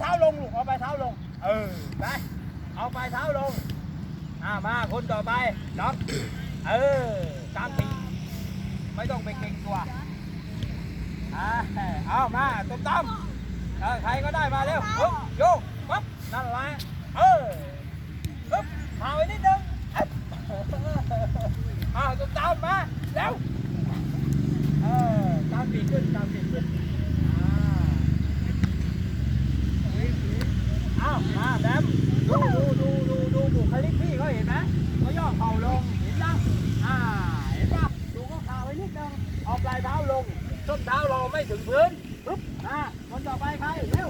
เท้าลงลูก เอาไปเท้าลง เออ ไป เอาไปเท้าลง อ่า มาคนต่อไปล็อกเออกางปีไม่ต้องไปเก่งตัวอ่าเอามาตุ้มตั้มเออใครก็ได้มาเร็วปึ๊บโยกปั๊บนั่นแหละเออปึ๊บมาไว้นิดนึงเอ๊ะอ่าตุ้มตั้มมา เร็ว เออกางปีขึ้นกางปีขึ้นอ่า อ้าวมาแบมดูดูดูดูดูบุคลิกพี่เขาเห็นไหมเข่าลงเห็นยังอ่าเห็นปะดูเขาขาไว้นิดนึงเอาปลายเท้าลงส้นเท้าเราไม่ถึงพื้นปึ๊บอ่าคนต่อไปใครเร็ว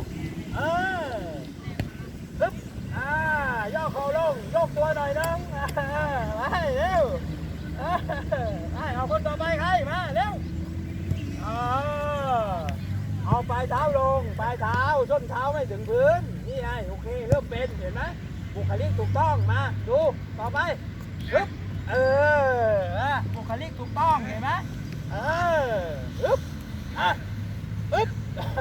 เออปึ๊บอ่าย่อเข่าลงยกตัวหน่อยนึงอ่าไปเร็วออไปเอาคนต่อไปใครมาเร็วเออเอาปลายเท้าลงปลายเท้าส้นเท้าไม่ถึงพื้นนี่ไงโอเคเริ่มเป็นเห็นไหมบุคลิกถูกต้องมาดูต่อไป ฮึบเอออะบุคลิกถูกต้องเห็นไหมเออฮึบอะฮึบ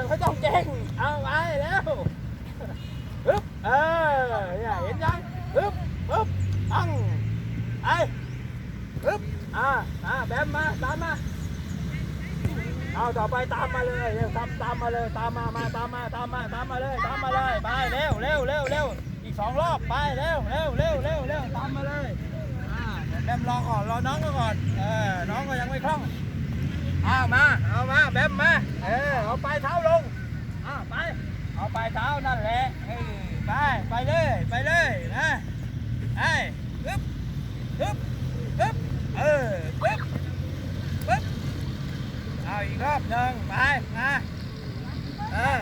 ไม่ต้องเก่งเอาไปแล้วฮึบเออเนี่ยเห็นยังฮึบฮึบตั้งไอ้ฮึบอะอะแบมมาตามมาเอาต่อไปตามมาเลยเร็วตามตามมาเลยตามมามาตามมาตามมาตามมาเลยตามมาเลยไปเร็วเร็วเร็วเร็วอีกสองรอบไปเร็วเร็ว มรอก่อนรอน้องก็ก่อนเออน้องก็ยังไม่คล่องเอามาเอามาแบมมาเออเอาไปเท้าลงอ่าไปเอาไปเท้านั่นแหละเออไปไปเลยไปเลยนะไอ้ปึ๊บปึ๊บปึ๊บเออปึ๊บปึ๊บเอาอีกรอบหนึ่งไปมาเออ